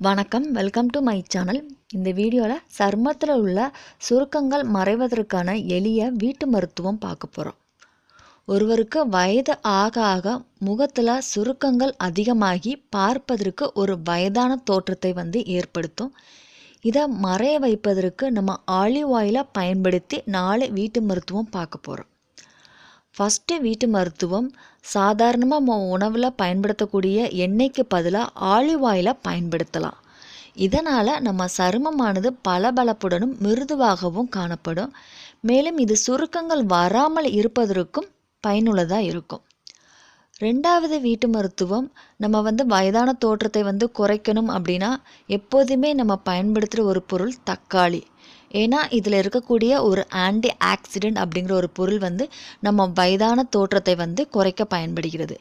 வணக்கம். Welcome to my channel இந்த வீடியோவில் சருமத்தில் உள்ள சுருக்கங்கள் மறைவதற்கான எளிய வீட்டு மருத்துவம் பார்க்க போகிறோம் ஒருவருக்கு வயது ஆக ஆக முகத்தில் சுருக்கங்கள் அதிகமாகி பார்ப்பதற்கு ஒரு வயதான தோற்றத்தை வந்து ஏற்படுத்தும். இதை மறைய வைப்பதற்கு நம்ம ஆலிவ் ஆயிலை பயன்படுத்தி நாலு வீட்டு மருத்துவம் பார்க்க போகிறோம் ஃபஸ்ட்டு வீட்டு மருத்துவம் சாதாரணமாக நம்ம உணவில் பயன்படுத்தக்கூடிய எண்ணெய்க்கு பதிலாக ஆலிவ் ஆயிலை பயன்படுத்தலாம். இதனால் நம்ம சருமமானது பளபளப்புடனும் மிருதுவாகவும் காணப்படும். மேலும் இது சுருக்கங்கள் வராமல் இருப்பதற்கும் பயனுள்ளதாக இருக்கும். ரெண்டாவது வீட்டு மருத்துவம் நம்ம வந்து வயதான தோற்றத்தை வந்து குறைக்கணும் அப்படின்னா எப்போதுமே நம்ம பயன்படுத்துகிற ஒரு பொருள் தக்காளி. ஏன்னா இதில் இருக்கக்கூடிய ஒரு ஆன்டி ஆக்சிடென்ட் அப்படிங்கிற ஒரு பொருள் வந்து நம்ம வயதான தோற்றத்தை வந்து குறைக்க பயன்படுகிறது.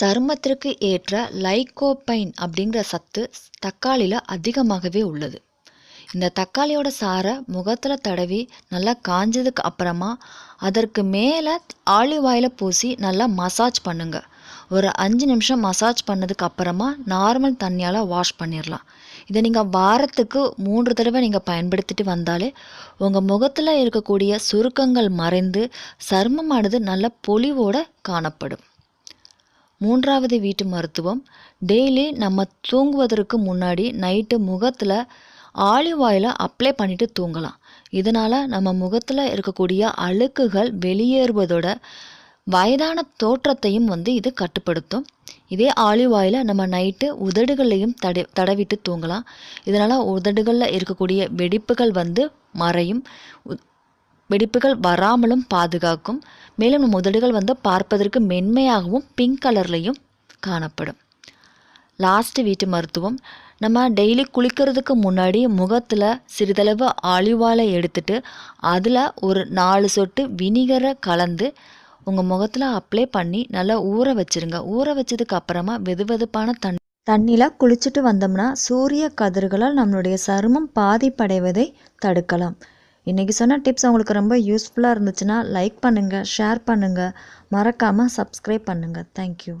சருமத்திற்கு ஏற்ற லைகோபைன் அப்படிங்கிற சத்து தக்காளியில் அதிகமாகவே உள்ளது. இந்த தக்காளியோட சாரை முகத்தில் தடவி நல்லா காஞ்சதுக்கு அப்புறமா அதற்கு மேலே ஆலிவ் ஆயிலை பூசி நல்லா மசாஜ் பண்ணுங்கள் ஒரு அஞ்சு நிமிஷம் மசாஜ் பண்ணதுக்கு அப்புறமா நார்மல் தண்ணியால் வாஷ் பண்ணிடலாம் இதை நீங்கள் வாரத்துக்கு மூன்று தடவை நீங்கள் பயன்படுத்திட்டு வந்தாலே உங்கள் முகத்தில் இருக்கக்கூடிய சுருக்கங்கள் மறைந்து சருமமானது நல்ல பொலிவோடு காணப்படும். மூன்றாவது வீட்டு மருத்துவம் டெய்லி நம்ம தூங்குவதற்கு முன்னாடி நைட்டு முகத்தில் ஆலிவ் ஆயிலை அப்ளை பண்ணிவிட்டு தூங்கலாம். இதனால் நம்ம முகத்தில் இருக்கக்கூடிய அழுக்குகள் வெளியேறுவதோட வயதான தோற்றத்தையும் வந்து இது கட்டுப்படுத்தும். இதே ஆலிவ் ஆயிலை நம்ம நைட்டு உதடுகளையும் தடை தடவிட்டு தூங்கலாம். இதனால் உதடுகளில் இருக்கக்கூடிய வெடிப்புகள் வந்து மறையும். வெடிப்புகள் வராமலும் பாதுகாக்கும். மேலும் நம்ம உதடுகள் வந்து பார்ப்பதற்கு மென்மையாகவும் பிங்க் கலர்லையும் காணப்படும். லாஸ்ட்டு வீட்டு மருத்துவம். நம்ம டெய்லி குளிக்கிறதுக்கு முன்னாடி முகத்தில் சிறிதளவு ஆலிவாலை எடுத்துட்டு அதில் ஒரு நாலு சொட்டு வினிகரை கலந்து உங்கள் முகத்தில் அப்ளை பண்ணி நல்லா ஊற வச்சுருங்க. ஊற வச்சதுக்கு அப்புறமா வெது வெதுப்பான தண்ணி தண்ணியில் குளிச்சுட்டு வந்தோம்னா சூரிய கதிர்களால் நம்மளுடைய சருமம் பாதிப்படைவதை தடுக்கலாம். இன்றைக்கி சொன்ன டிப்ஸ் உங்களுக்கு ரொம்ப யூஸ்ஃபுல்லாக இருந்துச்சுன்னா லைக் பண்ணுங்கள் ஷேர் பண்ணுங்கள் மறக்காமல் சப்ஸ்கிரைப் பண்ணுங்கள் தேங்க்யூ